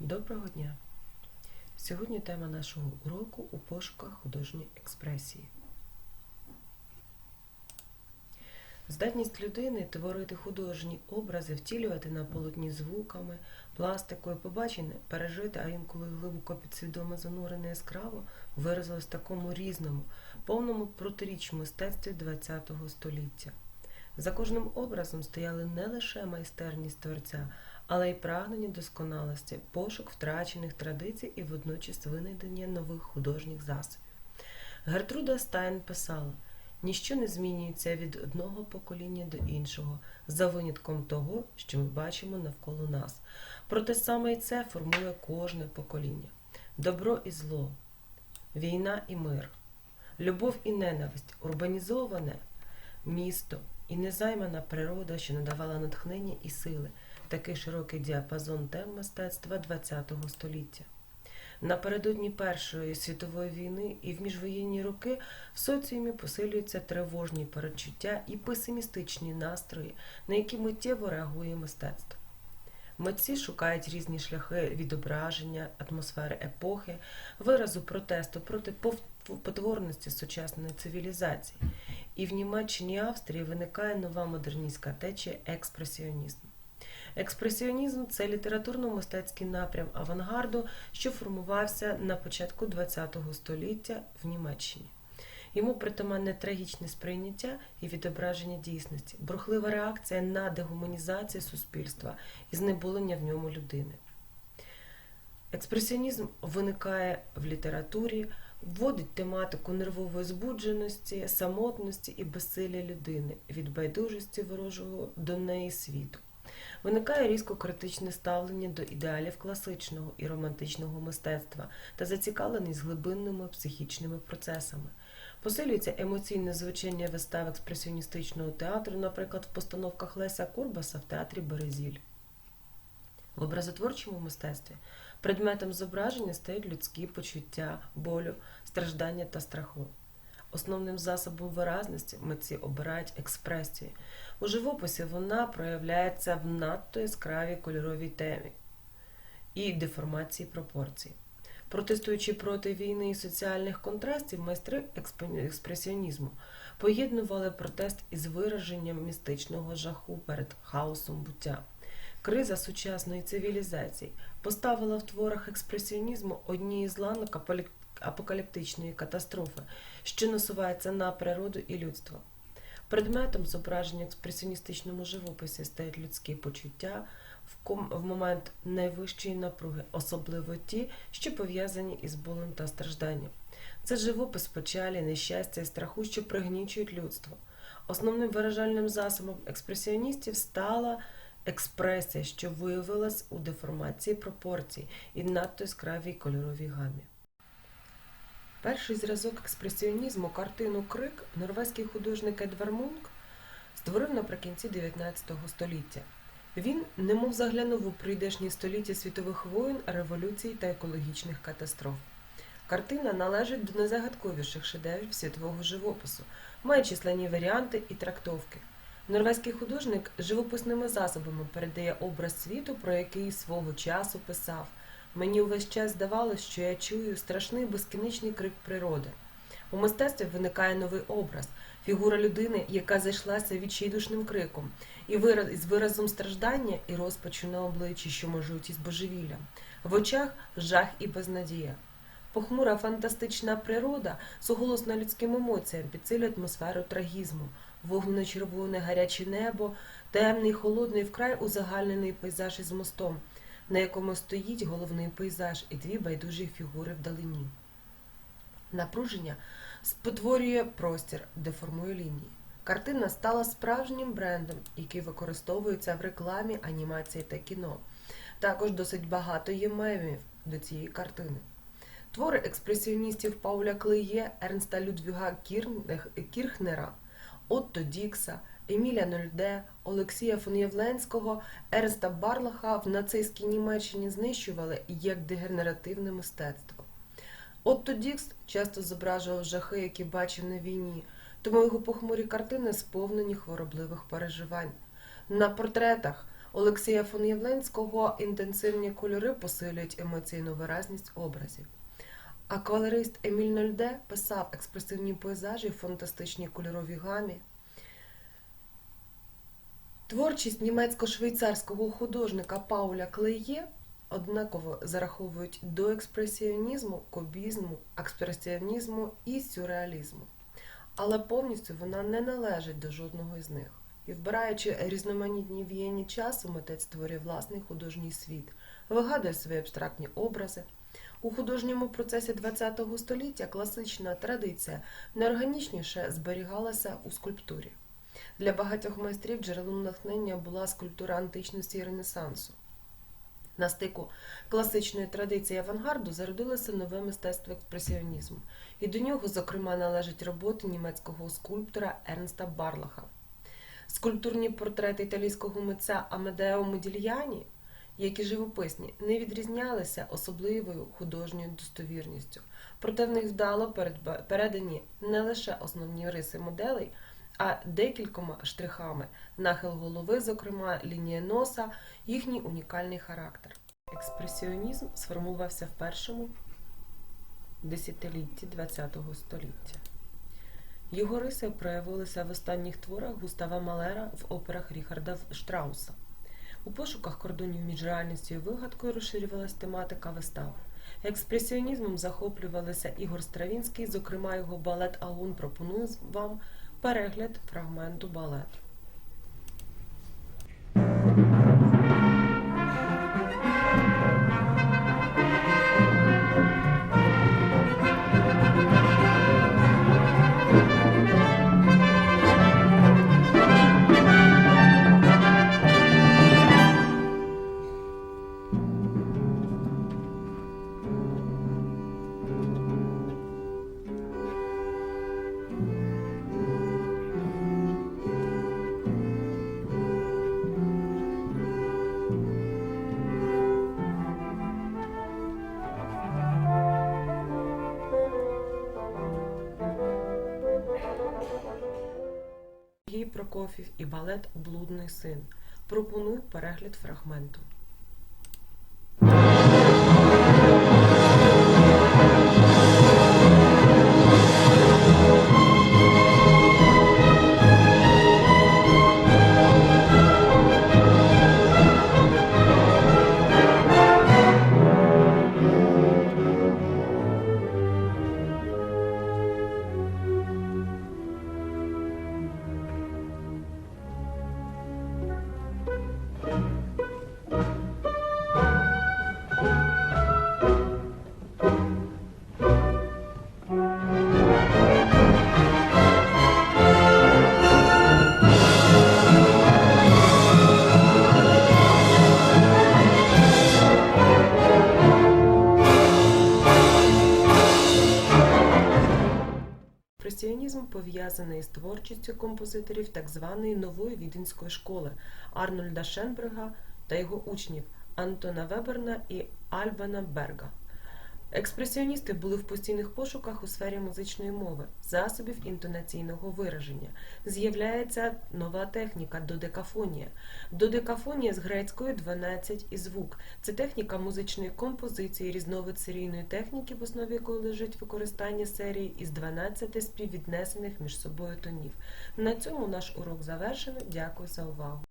Доброго дня! Сьогодні тема нашого уроку у пошуках художньої експресії. Здатність людини творити художні образи, втілювати на полотні звуками, пластикою, побачене, пережити, а інколи глибоко підсвідомо занурене яскраво, виразилось в такому різному, повному протиріч мистецтві ХХ століття. За кожним образом стояли не лише майстерність творця, але й прагнення досконалості, пошук втрачених традицій і водночас винайдення нових художніх засобів. Гертруда Стайн писала: ніщо не змінюється від одного покоління до іншого, за винятком того, що ми бачимо навколо нас. Проте саме і це формує кожне покоління: добро і зло, війна і мир, любов і ненависть, урбанізоване місто і незаймана природа, що надавала натхнення і сили такий широкий діапазон тем мистецтва ХХ століття. Напередодні Першої світової війни і в міжвоєнні роки в соціумі посилюються тривожні передчуття і песимістичні настрої, на які миттєво реагує мистецтво. Митці шукають різні шляхи відображення атмосфери епохи, виразу протесту проти потворності сучасної цивілізації. І в Німеччині і Австрії виникає нова модерністська течія експресіонізму. Експресіонізм це літературно-мистецький напрям авангарду, що формувався на початку ХХ століття в Німеччині. Йому притаманне трагічне сприйняття і відображення дійсності, брухлива реакція на дегуманізацію суспільства і знеболення в ньому людини. Експресіонізм виникає в літературі, вводить тематику нервової збудженості, самотності і безсилля людини, від байдужості ворожого до неї світу. Виникає різко критичне ставлення до ідеалів класичного і романтичного мистецтва та зацікавленість глибинними психічними процесами. Посилюється емоційне звучання вистав експресіоністичного театру, наприклад, в постановках Леся Курбаса в театрі Березіль. В образотворчому мистецтві предметом зображення стають людські почуття, болю, страждання та страху. Основним засобом виразності митці обирають експресію. У живописі вона проявляється в надто яскравій кольоровій темі і деформації пропорцій. Протестуючи проти війни і соціальних контрастів, майстри експресіонізму поєднували протест із вираженням містичного жаху перед хаосом буття. Криза сучасної цивілізації поставила в творах експресіонізму одні із ланок апокаліптичної катастрофи, що насувається на природу і людство. Предметом зображення в експресіоністичному живописі стають людські почуття в, момент найвищої напруги, особливо ті, що пов'язані із болем та стражданням. Це живопис печалі, нещастя і страху, що пригнічують людство. Основним виражальним засобом експресіоністів стала експресія, що виявилась у деформації пропорцій і надто яскравій кольоровій гамі. Перший зразок експресіонізму картину Крик норвезький художник Едвар Мунк створив наприкінці 19 століття. Він немов заглянув у прийдешні століття світових воєн, революцій та екологічних катастроф. Картина належить до найзагадковіших шедеврів світового живопису, має численні варіанти і трактовки. Норвезький художник живописними засобами передає образ світу, про який свого часу писав. Мені увесь час здавалось, що я чую страшний безкінечний крик природи. У мистецтві виникає новий образ, фігура людини, яка зайшлася відчайдушним криком, і із виразом страждання і розпачу на обличчі, що можуть із божевіллям, в очах жах і безнадія. Похмура фантастична природа суголосна людським емоціям підсилює атмосферу трагізму, вогнено-червоне гаряче небо, темний, холодний, вкрай узагальнений пейзаж із мостом на якому стоїть головний пейзаж і дві байдужі фігури вдалині. Напруження спотворює простір, деформує лінії. Картина стала справжнім брендом, який використовується в рекламі, анімації та кіно. Також досить багато є мемів до цієї картини. Твори експресіоністів Пауля Клеє, Ернста Людвіга Кірхнера, Отто Дікса, Еміля Нольде, Олексія фон Євленського, Ерста Барлаха в нацистській Німеччині знищували як дегенеративне мистецтво. Отто Дікс часто зображував жахи, які бачив на війні, тому його похмурі картини сповнені хворобливих переживань. На портретах Олексія фон Євленського інтенсивні кольори посилюють емоційну виразність образів. Аквалерист Еміль Нольде писав експресивні пейзажі в фантастичній кольоровій гамі. Творчість німецько-швейцарського художника Пауля Клеє однаково зараховують до експресіонізму, кубізму, експресіонізму і сюрреалізму. Але повністю вона не належить до жодного із них. І вбираючи різноманітні віяння часу, митець створює власний художній світ, вигадує свої абстрактні образи. У художньому процесі ХХ століття класична традиція найорганічніше зберігалася у скульптурі. Для багатьох майстрів джерелом натхнення була скульптура античності і Ренесансу. На стику класичної традиції авангарду зародилося нове мистецтво експресіонізму, і до нього, зокрема, належать роботи німецького скульптора Ернста Барлаха. Скульптурні портрети італійського митця Амедео Модільяні, як і живописні, не відрізнялися особливою художньою достовірністю, проте в них вдало передані не лише основні риси моделей, а декількома штрихами нахил голови, зокрема лінія носа, їхній унікальний характер. Експресіонізм сформувався в першому десятилітті ХХ століття. Його риси проявилися в останніх творах Густава Малера в операх Ріхарда Штрауса. У пошуках кордонів між реальністю і вигадкою розширювалась тематика вистав. Експресіонізмом захоплювалися Ігор Стравінський, зокрема його балет Аун пропоную вам перегляд фрагменту балету. Прокофів і балет Блудний син. Пропоную перегляд фрагменту. Експресіонізм пов'язаний з творчістю композиторів так званої нової віденської школи Арнольда Шенберга та його учнів Антона Веберна і Альбана Берга. Експресіоністи були в постійних пошуках у сфері музичної мови, засобів інтонаційного вираження. З'являється нова техніка додекафонія. Додекафонія з грецької 12 і звук. Це техніка музичної композиції, різновид серійної техніки, в основі якої лежить використання серії із 12 співвіднесених між собою тонів. На цьому наш урок завершено. Дякую за увагу.